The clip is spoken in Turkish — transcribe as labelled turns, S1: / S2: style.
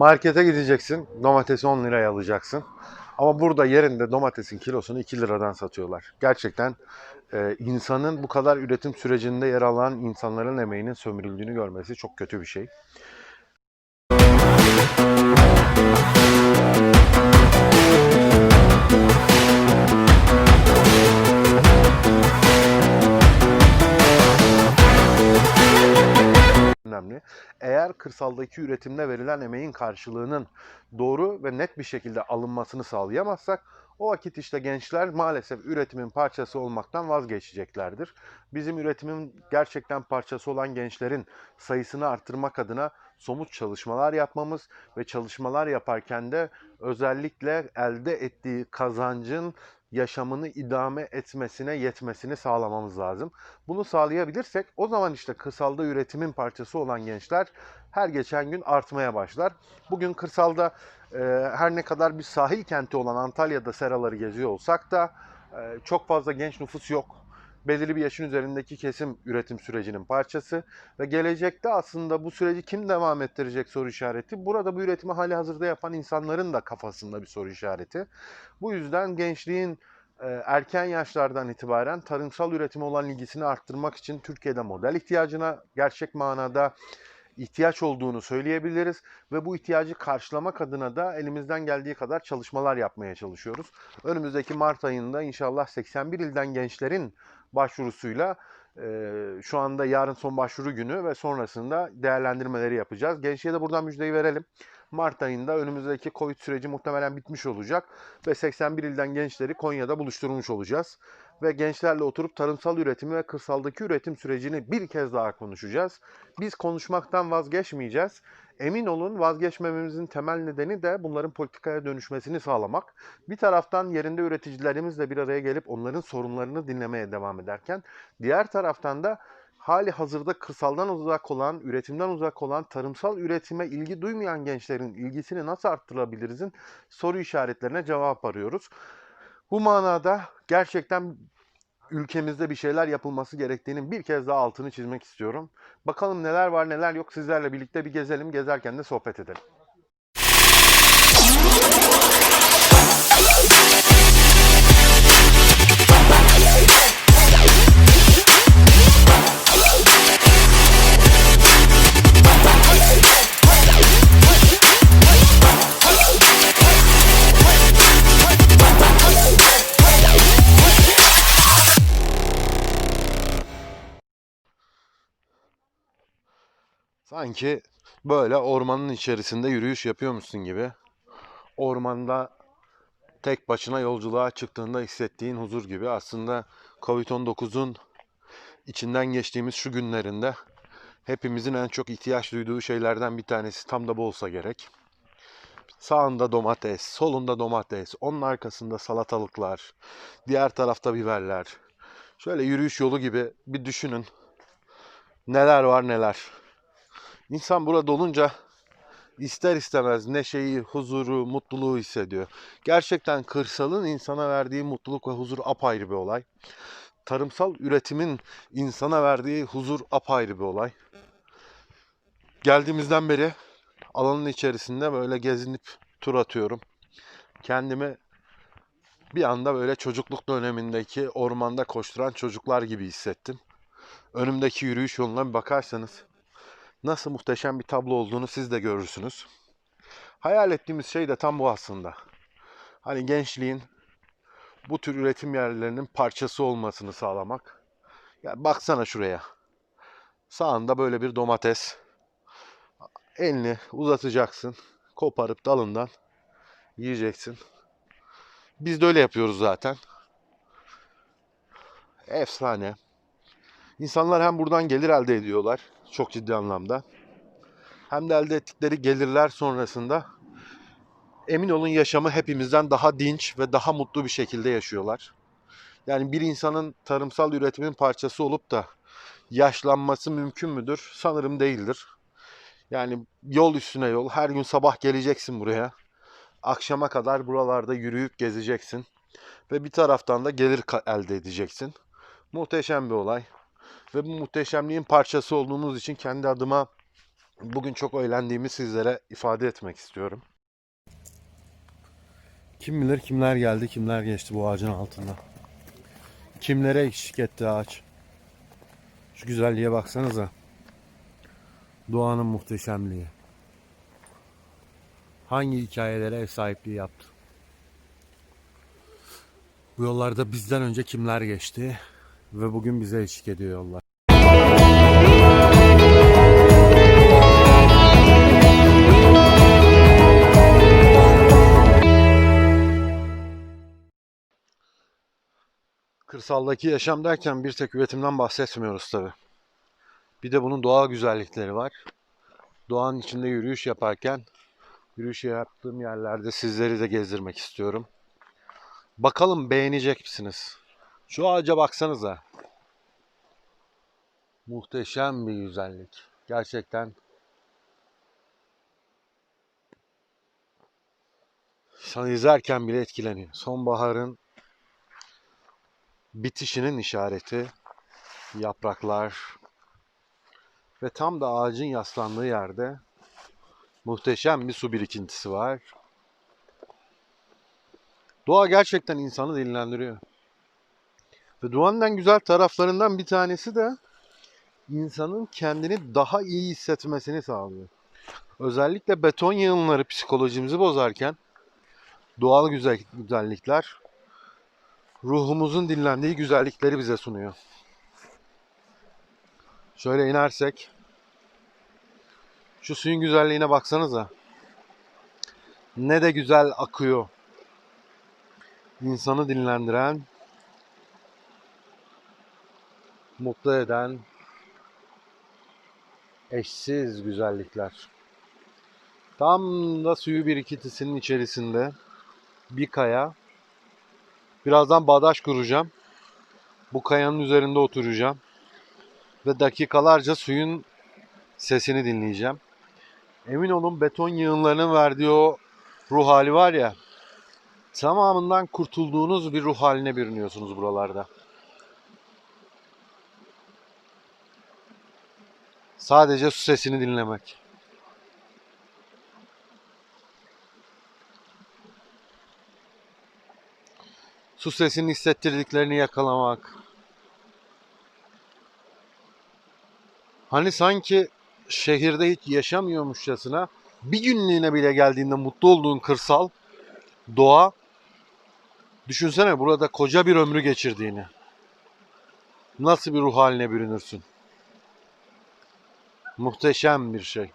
S1: Markete gideceksin, domatesi 10 liraya alacaksın. Ama burada yerinde domatesin kilosunu 2 liradan satıyorlar. Gerçekten e, insanın bu kadar üretim sürecinde yer alan insanların emeğinin sömürüldüğünü görmesi çok kötü bir şey. Önemli. Eğer kırsaldaki üretimde verilen emeğin karşılığının doğru ve net bir şekilde alınmasını sağlayamazsak o vakit işte gençler maalesef üretimin parçası olmaktan vazgeçeceklerdir. Bizim üretimin gerçekten parçası olan gençlerin sayısını arttırmak adına somut çalışmalar yapmamız ve çalışmalar yaparken de özellikle elde ettiği kazancın yaşamını idame etmesine yetmesini sağlamamız lazım. Bunu sağlayabilirsek o zaman işte kırsalda üretimin parçası olan gençler her geçen gün artmaya başlar. Bugün kırsalda e, her ne kadar bir sahil kenti olan Antalya'da seraları geziyor olsak da e, çok fazla genç nüfus yok. Belirli bir yaşın üzerindeki kesim üretim sürecinin parçası ve gelecekte aslında bu süreci kim devam ettirecek soru işareti. Burada bu üretimi hali hazırda yapan insanların da kafasında bir soru işareti. Bu yüzden gençliğin e, erken yaşlardan itibaren tarımsal üretime olan ilgisini arttırmak için Türkiye'de model ihtiyacına gerçek manada ihtiyaç olduğunu söyleyebiliriz ve bu ihtiyacı karşılamak adına da elimizden geldiği kadar çalışmalar yapmaya çalışıyoruz. Önümüzdeki Mart ayında inşallah 81 ilden gençlerin başvurusuyla e, şu anda yarın son başvuru günü ve sonrasında değerlendirmeleri yapacağız. Gençliğe de buradan müjdeyi verelim. Mart ayında önümüzdeki Covid süreci muhtemelen bitmiş olacak ve 81 ilden gençleri Konya'da buluşturmuş olacağız. Ve gençlerle oturup tarımsal üretimi ve kırsaldaki üretim sürecini bir kez daha konuşacağız. Biz konuşmaktan vazgeçmeyeceğiz. Emin olun vazgeçmememizin temel nedeni de bunların politikaya dönüşmesini sağlamak. Bir taraftan yerinde üreticilerimizle bir araya gelip onların sorunlarını dinlemeye devam ederken, diğer taraftan da hali hazırda kırsaldan uzak olan, üretimden uzak olan, tarımsal üretime ilgi duymayan gençlerin ilgisini nasıl arttırabilirizin soru işaretlerine cevap arıyoruz. Bu manada gerçekten ülkemizde bir şeyler yapılması gerektiğinin bir kez daha altını çizmek istiyorum. Bakalım neler var neler yok sizlerle birlikte bir gezelim. Gezerken de sohbet edelim. Sanki böyle ormanın içerisinde yürüyüş yapıyormuşsun gibi. Ormanda tek başına yolculuğa çıktığında hissettiğin huzur gibi. Aslında Covid-19'un içinden geçtiğimiz şu günlerinde hepimizin en çok ihtiyaç duyduğu şeylerden bir tanesi tam da bu olsa gerek. Sağında domates, solunda domates, onun arkasında salatalıklar, diğer tarafta biberler. Şöyle yürüyüş yolu gibi bir düşünün. Neler var neler. İnsan burada olunca ister istemez neşeyi, huzuru, mutluluğu hissediyor. Gerçekten kırsalın insana verdiği mutluluk ve huzur apayrı bir olay. Tarımsal üretimin insana verdiği huzur apayrı bir olay. Geldiğimizden beri alanın içerisinde böyle gezinip tur atıyorum. Kendimi bir anda böyle çocukluk dönemindeki ormanda koşturan çocuklar gibi hissettim. Önümdeki yürüyüş yoluna bir bakarsanız nasıl muhteşem bir tablo olduğunu siz de görürsünüz. Hayal ettiğimiz şey de tam bu aslında. Hani gençliğin bu tür üretim yerlerinin parçası olmasını sağlamak. Ya baksana şuraya. Sağında böyle bir domates. Elini uzatacaksın. Koparıp dalından yiyeceksin. Biz de öyle yapıyoruz zaten. Efsane. İnsanlar hem buradan gelir elde ediyorlar çok ciddi anlamda. Hem de elde ettikleri gelirler sonrasında emin olun yaşamı hepimizden daha dinç ve daha mutlu bir şekilde yaşıyorlar. Yani bir insanın tarımsal üretimin parçası olup da yaşlanması mümkün müdür? Sanırım değildir. Yani yol üstüne yol. Her gün sabah geleceksin buraya. Akşama kadar buralarda yürüyüp gezeceksin. Ve bir taraftan da gelir elde edeceksin. Muhteşem bir olay. Ve bu muhteşemliğin parçası olduğumuz için kendi adıma bugün çok eğlendiğimi sizlere ifade etmek istiyorum. Kim bilir kimler geldi, kimler geçti bu ağacın altında. Kimlere eşlik etti ağaç. Şu güzelliğe baksanıza. Doğanın muhteşemliği. Hangi hikayelere ev sahipliği yaptı? Bu yollarda bizden önce kimler geçti ve bugün bize eşlik ediyor yollar. Kırsaldaki yaşam derken bir tek üretimden bahsetmiyoruz tabi. Bir de bunun doğal güzellikleri var. Doğanın içinde yürüyüş yaparken yürüyüş yaptığım yerlerde sizleri de gezdirmek istiyorum. Bakalım beğenecek misiniz? Şu ağaca baksanıza. Muhteşem bir güzellik. Gerçekten İnsan izlerken bile etkileniyor. Sonbaharın bitişinin işareti yapraklar ve tam da ağacın yaslandığı yerde muhteşem bir su birikintisi var. Doğa gerçekten insanı dinlendiriyor. Ve doğanın en güzel taraflarından bir tanesi de insanın kendini daha iyi hissetmesini sağlıyor. Özellikle beton yığınları psikolojimizi bozarken doğal güzel, güzellikler ruhumuzun dinlendiği güzellikleri bize sunuyor. Şöyle inersek şu suyun güzelliğine baksanıza. Ne de güzel akıyor. İnsanı dinlendiren, mutlu eden eşsiz güzellikler. Tam da suyu birikintisinin içerisinde bir kaya. Birazdan bağdaş kuracağım. Bu kayanın üzerinde oturacağım. Ve dakikalarca suyun sesini dinleyeceğim. Emin olun beton yığınlarının verdiği o ruh hali var ya. Tamamından kurtulduğunuz bir ruh haline bürünüyorsunuz buralarda. Sadece su sesini dinlemek. Su sesini hissettirdiklerini yakalamak. Hani sanki şehirde hiç yaşamıyormuşçasına bir günlüğüne bile geldiğinde mutlu olduğun kırsal doğa düşünsene burada koca bir ömrü geçirdiğini. Nasıl bir ruh haline bürünürsün? Muhteşem bir şey.